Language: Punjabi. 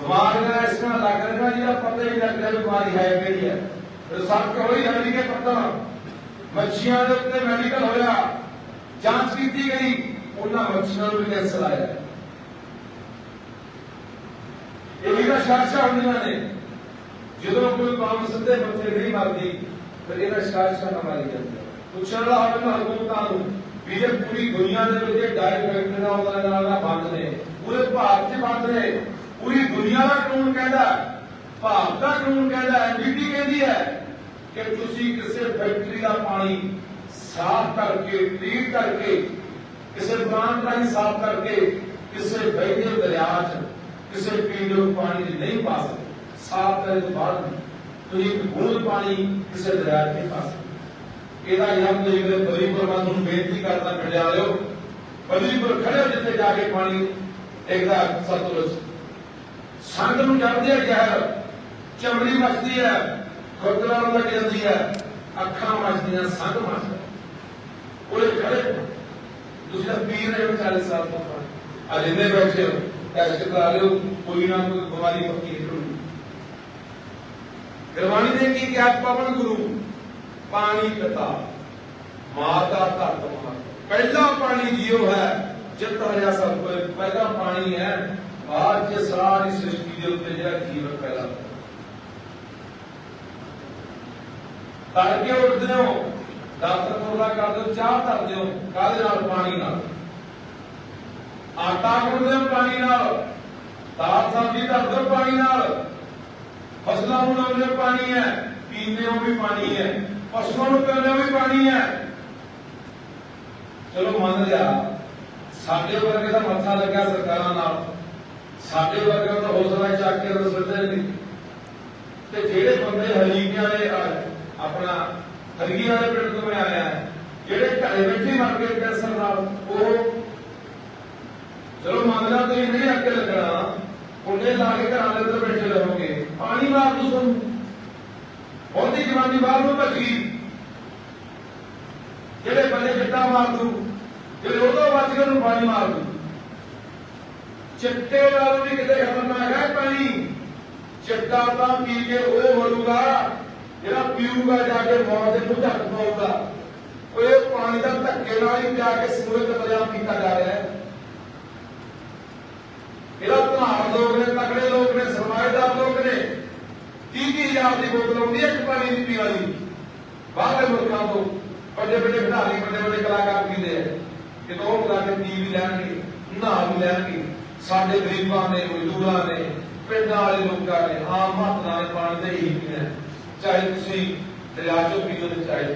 ਦਿਮਾਗ ਨਾਲ ਇਸ ਤਰ੍ਹਾਂ ਲੱਗ ਰਿਹਾ ਜਿਹਦਾ ਪਤਾ ਹੀ ਲੱਗ ਰਿਹਾ ਬਿਮਾਰੀ ਹੈ ਕਿਹੜੀ ਹੈ। ਰਿਸਰਚ ਹੋਈ ਹੱਡੀ ਕੇ ਪਤਾ। ਮੱਛੀਆਂ ਦੇ ਉੱਤੇ ਮੈਡੀਕਲ ਹੋਇਆ। ਜਾਂਚ ਕੀਤੀ ਗਈ। ਉਹਨਾਂ ਮੱਛੀਆਂ ਨੂੰ ਕੈਂਸਰ ਆਇਆ ਇਹ ਵੀ ਤਾਂ ਸ਼ਾਸ਼ਾ ਹੁੰਦੀਆਂ ਨੇ। ਜਦੋਂ ਕੋਈ ਕੰਮ ਸਿੱਧੇ ਮੱਥੇ ਨਹੀਂ ਮਾਰਦੀ, ਫਿਰ ਇਹਦਾ ਸ਼ਾਸ਼ਾ ਨਾ ਮਾਰੀ ਜਾਂਦੀ। ਪੁੱਛਣ ਵਾਲਾ ਹੋਵੇ ਨਾ ਹਕੂਮਤਾਂ ਨੂੰ। ਵੀ ਜੇ ਪੂਰੀ ਦੁਨੀਆ ਦੇ ਵਿੱਚ ਡਾਇਰੈਕਟ ਫੈਕਟਰੀ ਦਾ ਨਾਲ ਬੰਦ ਨੇ, ਪੂਰੇ ਭਾਰਤ 'ਚ ਬੰਦ ਨੇ ਦੁਨੀਆ ਦਾ ਕਾਨੂੰਨ ਕਹਿੰਦਾ ਹੈ, ਭਾਰਤ ਦਾ ਕਾਨੂੰਨ ਕਹਿੰਦਾ ਹੈ ਐਨਜੀਟੀ ਕਹਿੰਦੀ ਹੈ ਕਿ ਤੁਸੀਂ ਕਿਸੇ ਫੈਕਟਰੀ ਦਾ ਪਾਣੀ ਸਾਫ਼ ਕਰਕੇ ਟ੍ਰੀਟ ਕਰਕੇ ਕਿਸੇ ਪਲਾਂਟ ਰਾਹੀਂ ਸਾਫ਼ ਕਰਕੇ ਕਿਸੇ ਵਹਿੰਦੇ ਦਰਿਆ 'ਚ ਕਿਸੇ ਪੀਣ ਯੋਗ ਪਾਣੀ 'ਚ ਨਹੀਂ ਪਾ ਸਕਦੇ। ਸਾਫ਼ ਕਰਨ ਤੋਂ ਬਾਅਦ ਤੁਸੀਂ ਇੱਕ ਬੂੰਦ ਪਾਣੀ ਕਿਸੇ ਦਰਿਆ 'ਚ ਨਹੀਂ ਪਾ ਸਕਦੇ। ਇਹਦਾ ਯਮ ਦੇ ਜਿਹੜੇ ਬਲੀਪੁਰ ਮੈਂ ਤੁਹਾਨੂੰ ਬੇਨਤੀ ਕਰਦਾ ਮਿਲਿਆ ਲਿਓ ਬਲੀਪੁਰ ਖੜੇ ਹੋ ਜਿੱਥੇ ਜਾ ਕੇ ਪਾਣੀ ਡਿੱਗਦਾ ਸਤਲੁਜ ਸੰਗ ਨੂੰ ਚੜ੍ਹਦੇ ਆ ਜ਼ਹਿਰ, ਚਮੜੀ ਮੱਚਦੀ ਹੈ, ਖੁਰਦਰਾ ਲੱਗ ਜਾਂਦੀ ਹੈ, ਅੱਖਾਂ ਮੱਚਦੀਆਂ, ਸੰਗ ਮੱਚਦਾ ਉਹਦੇ ਖੜੇ ਤੁਸੀਂ ਤਾਂ ਰਹੇ 40 ਸਾਲ ਤੋਂ ਆ ਜਿੰਨੇ ਬੈਠੇ ਹੋ, ਟੈਸਟ ਕਰਾ ਲਿਓ, ਕੋਈ ਨਾ ਕੋਈ ਬਿਮਾਰੀ ਪੱਕੀ ਨਿਕਲੂਗੀ ਗੁਰਬਾਣੀ ਨੇ ਕੀ ਕਿਹਾ? ਪਵਨ ਗੁਰੂ, ਪਾਣੀ ਪਿਤਾ ਮਾਤਾ ਧਰਤ ਮਹਾ ਪਹਿਲਾ ਪਾਣੀ ਜੀਵ ਹੈ, ਜਿਤ ਹਰਿਆ ਸਭ ਕੋਈ ਪਹਿਲਾ ਪਾਣੀ ਹੈ ਬਾਅਦ ਚ ਸਾਰੀ ਸ੍ਰਿਸ਼ਟੀ ਦੇ ਉੱਤੇ ਜਿਹੜਾ ਜੀਵਨ ਪੈਦਾ ਹੋਇਆ ਤੜਕੇ ਉੱਠਦੇ ਹੋ ਦਾਤਰ ਕੋਲਾ ਕਰਦੇ ਹੋ ਚਾਹ ਧਰਦੇ ਹੋ, ਕਾਹਦੇ ਨਾਲ? ਪਾਣੀ ਨਾਲ। ਆਟਾ ਗੁੰਨਦੇ ਹੋ ਪਾਣੀ ਨਾਲ। ਦਾਲ ਸਬਜ਼ੀ ਧਰਦੇ ਹੋ ਪਾਣੀ ਨਾਲ। ਫਸਲਾਂ ਨੂੰ ਲਾਉਂਦੇ ਹੋ ਪਾਣੀ ਹੈ, ਪੀਂਦੇ ਹੋ ਵੀ ਪਾਣੀ ਹੈ, ਪਸ਼ੂਆਂ ਨੂੰ ਪਿਆਉਂਦੇ ਹੋ ਵੀ ਪਾਣੀ ਹੈ। ਚਲੋ ਮੰਨ ਲਿਆ, ਸਾਡੇ ਵਰਗੇ ਦਾ ਮੱਥਾ ਲੱਗਿਆ ਸਰਕਾਰਾਂ ਨਾਲ। ਸਾਡੇ ਵਰਗੇ ਦਾ ਹੌਸਲਾ ਚੱਕ ਕੇ ਰਸਦੇ ਨਹੀਂ ਤੇ ਜਿਹੜੇ ਬੰਦੇ ਹਰੀਕਿਆਂ ਦੇ ਆਪਣਾ ਹਰਗੀ ਵਾਲੇ ਪਿੰਡ ਤੋਂ ਮੈਂ ਆਇਆ ਜਿਹੜੇ ਘਰੇ ਬੈਠੇ ਮਰ ਗਏ ਕੈਂਸਰ ਨਾਲ, ਉਹ ਚਲੋ ਮੰਨ ਲਾ ਤੁਸੀਂ ਨਹੀਂ ਅੱਗੇ ਲੱਗਣਾ ਉਹਨੇ ਲਾ ਕੇ ਘਰਾਂ ਦੇ ਅੰਦਰ ਬੈਠੇ ਰਹੋਗੇ। ਪਾਣੀ ਮਾਰ ਦੂ ਤੁਹਾਨੂੰ ਉਹਦੀ ਜਵਾਨੀ ਬਾਹਰ ਨੂੰ ਭੱਜ। ਗਈ ਜਿਹੜੇ ਬੰਦੇ ਚਿੱਟਾ ਮਾਰ ਦੂ, ਜਿਹੜੇ ਉਦੋਂ ਬਚ ਗਏ ਉਹਨੂੰ ਪਾਣੀ ਮਾਰ ਦੂ। ਚਿੱਟੇ ਨਾਲ ਵੀ ਕਿਤੇ ਖਤਰਨਾਕ ਹੈ ਪਾਣੀ। ਚਿੱਟਾ ਤਾਂ ਪੀ ਕੇ ਉਹ ਮਰੂਗਾ, ਜਿਹੜਾ ਪੀਊਗਾ ਜਾ ਕੇ ਮੌਤ ਦੇ ਮੂੰਹ ਝੱਟ ਪਾਊਗਾ। ਉਹ ਇਹ ਪਾਣੀ ਦਾ ਧੱਕੇ ਨਾਲ ਹੀ ਜਾ ਕੇ ਸਮੂਹਿਕ ਦਰਿਆ ਪੀਤਾ ਜਾ ਰਿਹਾ ਹੈ। ਇਹਦਾ ਧਨਾਰ ਲੋਕ ਨੇ, ਤਕੜੇ ਲੋਕ ਨੇ, ਸਰਮਾਏਦਾਰ ਲੋਕ ਨੇ। 30 ਦੀ ਬੋਤਲ ਆਉਂਦੀ ਇੱਕ ਪਾਣੀ ਦੀ ਪੀਣ ਵਾਲੀ। ਬਾਹਰਲੇ ਮੁਲਕਾਂ ਤੋਂ ਵੱਡੇ ਵੱਡੇ ਖਿਡਾਰੀ ਵੱਡੇ ਵੱਡੇ ਕਲਾਕਾਰ ਪੀਂਦੇ ਆ। ਕਿ ਉਹ ਲਾ ਕੇ ਪੀ ਵੀ ਲੈਣਗੇ, ਨਹਾ ਵੀ ਲੈਣਗੇ। ਸਾਡੇ ਗਰੀਬਾਂ ਨੇ, ਮਜ਼ਦੂਰਾਂ ਨੇ, ਪਿੰਡਾਂ ਵਾਲੇ ਲੋਕਾਂ ਨੇ ਆਮ ਹੱਥ ਨਾਲ ਪਾਣੀ ਦੇ ਹੀ। ਪੀਣਾ ਚਾਹੇ ਤੁਸੀਂ ਦਰਿਆ ਚੋਂ ਪੀਓ ਤੇ ਚਾਹੇ